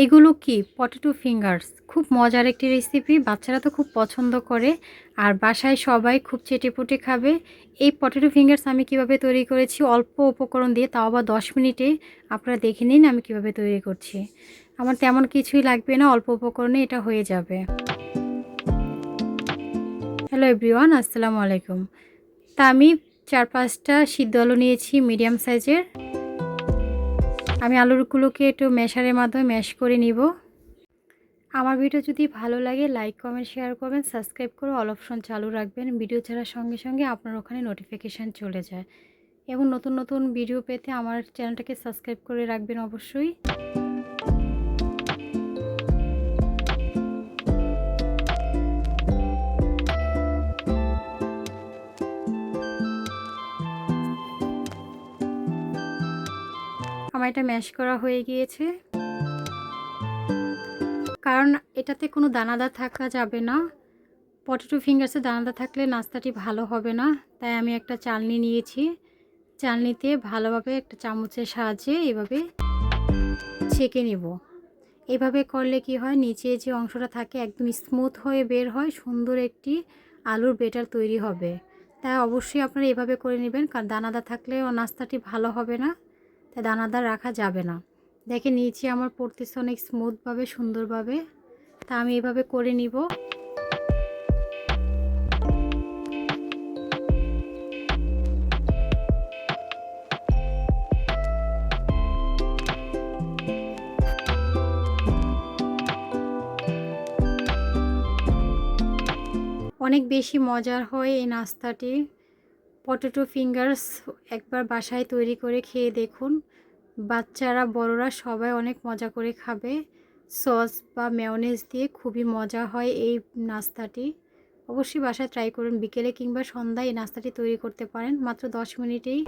এইগুলো কি? Potato fingers খুব মজার একটি রেসিপি বাচ্চারা তো খুব পছন্দ করে। আর বাসায় সবাই খুব চেটেপুটে খাবে। এই পটেটো ফিঙ্গার্স আমি কীভাবে তৈরি করেছি? অল্প উপকরণ দিয়ে, তাও আবার দশ মিনিটে। আপনারা দেখে নিন আমি কীভাবে তৈরি করছি। আমার তেমন কিছুই লাগবে না, অল্প উপকরণে এটা হয়ে যাবে। হ্যালো এভরিওয়ান আসসালামু আলাইকুম। তা আমি চার পাঁচটা সিদ্ধ আলু নিয়েছি মিডিয়াম সাইজের আমি আলুরগুলোকে একটু মেশারের মাধ্যমে ম্যাশ করে নিব। আমার ভিডিও যদি ভালো লাগে লাইক কমেন্ট শেয়ার করবেন সাবস্ক্রাইব করে অল অপশন চালু রাখবেন। ভিডিও ছাড়ার সঙ্গে সঙ্গে আপনার ওখানে নোটিফিকেশান চলে যায়। এবং নতুন নতুন ভিডিও পেতে আমার চ্যানেলটাকে সাবস্ক্রাইব করে রাখবেন অবশ্যই। এটা ম্যাশ করা হয়ে গিয়েছে। কারণ এটাতে কোনো দানাদার থাকা যাবে না। পটেটো ফিঙ্গার্সে দানাদার থাকলে নাস্তাটি ভালো হবে না। তাই আমি একটা চালনি নিয়েছি। চালনিতে ভালোভাবে একটা চামচের সাহায্যে এভাবে ছেঁকে নেব। এভাবে করলে কি হয়? নিচে যে অংশটা থাকে একদম স্মুথ হয়ে বের হয়, সুন্দর একটি আলুর বেটার তৈরি হবে। তাই অবশ্যই আপনারা এভাবে করে নেবেন। কারণ দানাদার থাকলে নাস্তাটি ভালো হবে না। তাই দানাদার রাখা যাবে না। দেখে নিচে আমার পড়তেছে অনেক স্মুথভাবে সুন্দরভাবে। তা আমি এভাবে করে নিব। অনেক বেশি মজার হয় এই নাস্তাটি। পটেটো ফিঙ্গার্স একবার বাসায় তৈরি করে খেয়ে দেখুন। বাচ্চারা, বড়রা সবাই অনেক মজা করে খাবে। সস বা মেয়নেজ দিয়ে খুবই মজা হয় এই নাস্তাটি। অবশ্যই বাসায় ট্রাই করুন। বিকেলে কিংবা সন্ধ্যায় এই নাস্তাটি তৈরি করতে পারেন। মাত্র দশ মিনিটেই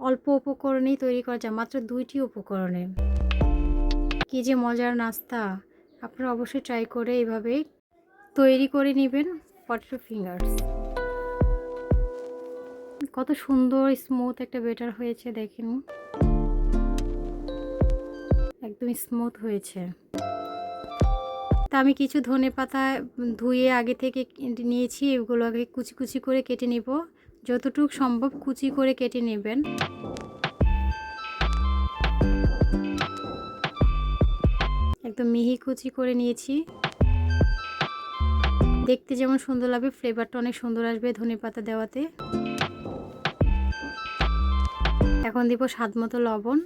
অল্প উপকরণেই তৈরি করা যায়, মাত্র দুইটি উপকরণে। কী যে মজার নাস্তা! আপনারা অবশ্যই ট্রাই করে এইভাবে তৈরি করে নেবেন পটেটো ফিঙ্গার্স। কত সুন্দর স্মুথ একটা বেটার হয়েছে, দেখেন। একদম স্মুথ হয়েছে। তা আমি কিছু ধনে পাতা ধুয়ে আগে থেকে নিয়েছি এগুলো আগে কুচি কুচি করে কেটে নিব। যতটুকু সম্ভব কুচি করে কেটে নেবেন। একদম মিহি কুচি করে নিয়েছি। দেখতে যেমন সুন্দর লাগবে ফ্লেভারটা অনেক সুন্দর আসবে ধনে পাতা দেওয়াতে। এখন দিব স্বাদ মতো লবণ।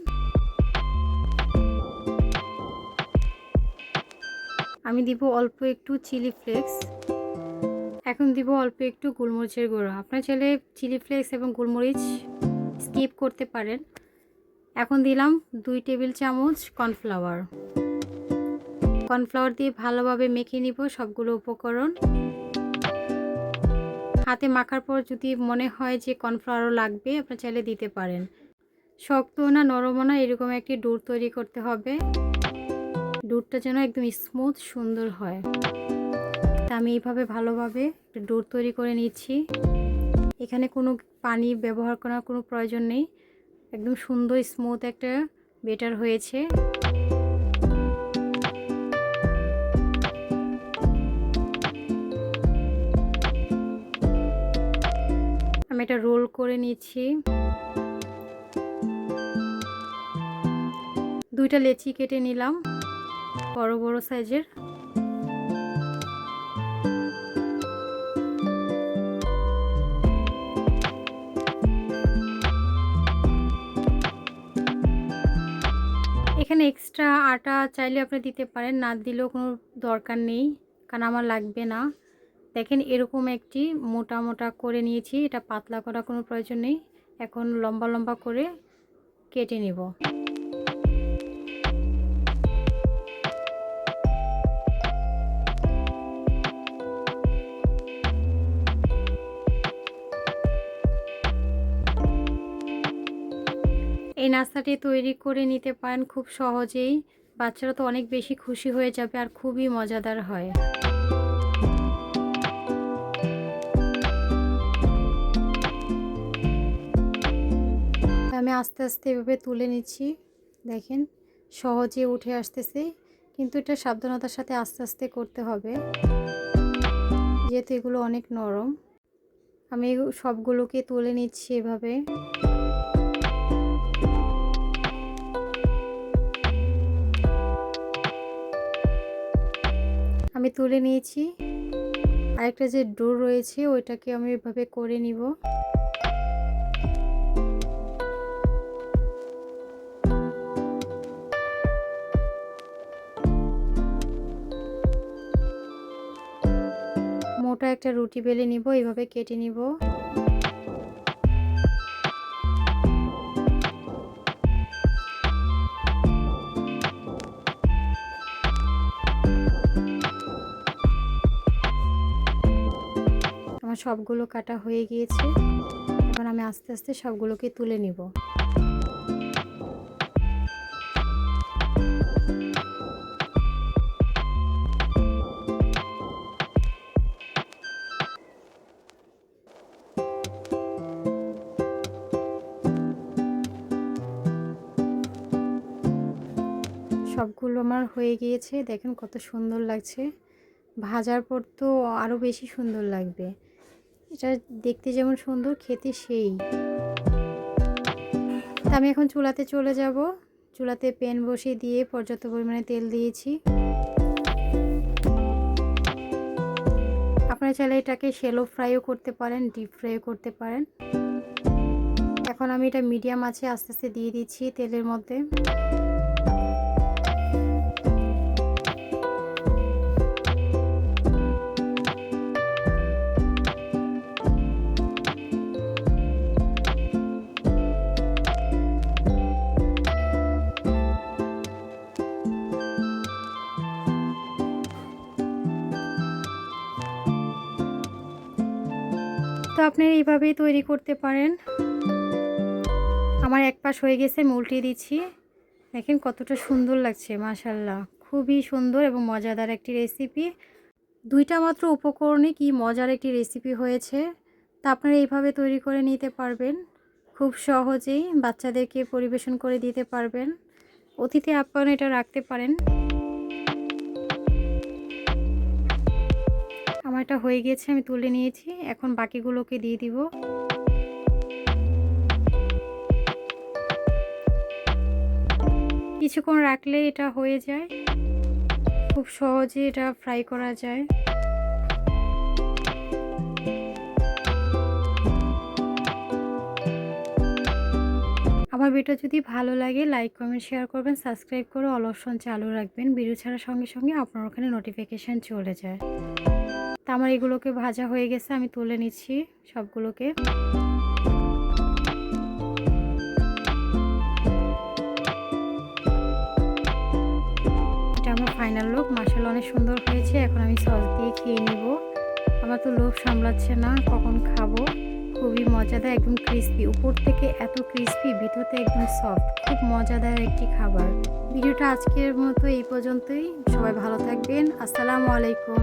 আমি দিব অল্প একটু চিলি ফ্লেক্স। এখন দিব অল্প একটু গোলমরিচের গুঁড়ো। আপনার চাইলে চিলি ফ্লেক্স এবং গোলমরিচ স্কিপ করতে পারেন। এখন দিলাম দুই টেবিল চামচ কর্নফ্লাওয়ার। কর্নফ্লাওয়ার দিয়ে ভালোভাবে মেখে নিব সবগুলো উপকরণ। হাতে মাখার পর যদি মনে হয় যে কর্নফ্লাওয়ারও লাগবে, আপনার চাইলে দিতে পারেন। শক্ত না নরমও না, এরকম একটি ডোর তৈরি করতে হবে। ডোরটা যেন একদম স্মুথ সুন্দর হয়। তা আমি এইভাবে ভালোভাবে ডোর তৈরি করে নিচ্ছি। এখানে কোনো পানি ব্যবহার করার কোনো প্রয়োজন নেই। একদম সুন্দর স্মুথ একটা বেটার হয়েছে। আমি এটা রোল করে নিচ্ছি। দুইটা লেচি কেটে নিলাম, বড় বড় সাইজের। এখানে এক্সট্রা আটা চাইলে আপনি দিতে পারেন, না দিলেও কোনো দরকার নেই, কারণ আমার লাগবে না। দেখেন এরকম একটি মোটা মোটা করে নিয়েছি, এটা পাতলা করা কোনো প্রয়োজন নেই। এখন লম্বা লম্বা করে কেটে নেব। এই নাস্তাটি তৈরি করে নিতে পারেন খুব সহজেই। বাচ্চারা তো অনেক বেশি খুশি হয়ে যাবে আর খুবই মজাদার হয়। আমি আস্তে আস্তে এভাবে তুলে নিচ্ছি। দেখেন, সহজে উঠে আসতেছে। কিন্তু এটা সাবধানতার সাথে আস্তে আস্তে করতে হবে। যেহেতু এগুলো অনেক নরম, আমি সবগুলোকে তুলে নিচ্ছি এভাবে। আমি তুলে নিয়েছি। আরেকটা যে ডোর রয়েছে, ওইটাকে আমি এভাবে করে নিব। মোটা একটা রুটি বেলে নিব এইভাবে কেটে নিব। সবগুলো কাটা হয়ে গিয়েছে। এখন আমি আস্তে আস্তে সবগুলোকে তুলে নিব। সবগুলো আমার হয়ে গিয়েছে। দেখেন কত সুন্দর লাগছে। ভাজার পর তো আরও বেশি সুন্দর লাগবে। এটা দেখতে যেমন সুন্দর, খেতে সেই। তা আমি এখন চুলাতে চলে যাব। চুলাতে প্যান বসিয়ে দিয়ে পর্যাপ্ত পরিমাণে তেল দিয়েছি। আপনারা চাইলে এটাকে শ্যালো ফ্রাইও করতে পারেন ডিপ ফ্রাইও করতে পারেন। এখন আমি এটা মিডিয়াম আছে আস্তে আস্তে দিয়ে দিচ্ছি তেলের মধ্যে। তো আপনারা এইভাবেই তৈরি করতে পারেন। আমার এক পাশ হয়ে গেছে আমি উল্টিয়ে দিচ্ছি। দেখেন কতটা সুন্দর লাগছে মাশাল্লাহ খুবই সুন্দর এবং মজাদার একটি রেসিপি দুইটা মাত্র উপকরণে কি মজার একটি রেসিপি হয়েছে, তা আপনারা এইভাবে তৈরি করে নিতে পারবেন। খুব সহজেই বাচ্চাদেরকে পরিবেশন করে দিতে পারবেন। অতিথি আপ্যায়ন এটা রাখতে পারেন। এটা হয়ে গিয়েছে, আমি তুলে নিয়েছি। এখন বাকিগুলোকে দিয়ে দিব। কিছুক্ষণ রাখলে এটা হয়ে যায়। খুব সহজে এটা ফ্রাই করা যায়। আমার ভিডিও যদি ভালো লাগে, লাইক, কমেন্ট, শেয়ার করবেন, সাবস্ক্রাইব করে অল অপশন চালু রাখবেন। ভিডিও ছাড়ার সঙ্গে সঙ্গে আপনার ওখানে নোটিফিকেশান চলে যায়। তা আমার এগুলোকে ভাজা হয়ে গেছে, আমি তুলে নিচ্ছি সবগুলোকে। এটা আমার ফাইনাল লুক মাসাল অনেক সুন্দর হয়েছে, এখন আমি সস দিয়ে খেয়ে নিব। আমার তো লোভ সামলাচ্ছে না, কখন খাব? খুবই মজাদার, একদম ক্রিস্পি উপর থেকে এত ক্রিস্পি ভিতরতে একদম সফট খুব মজাদার একটি খাবার। ভিডিওটা আজকের মতো এই পর্যন্তই, সবাই ভালো থাকবেন, আসসালামু আলাইকুম।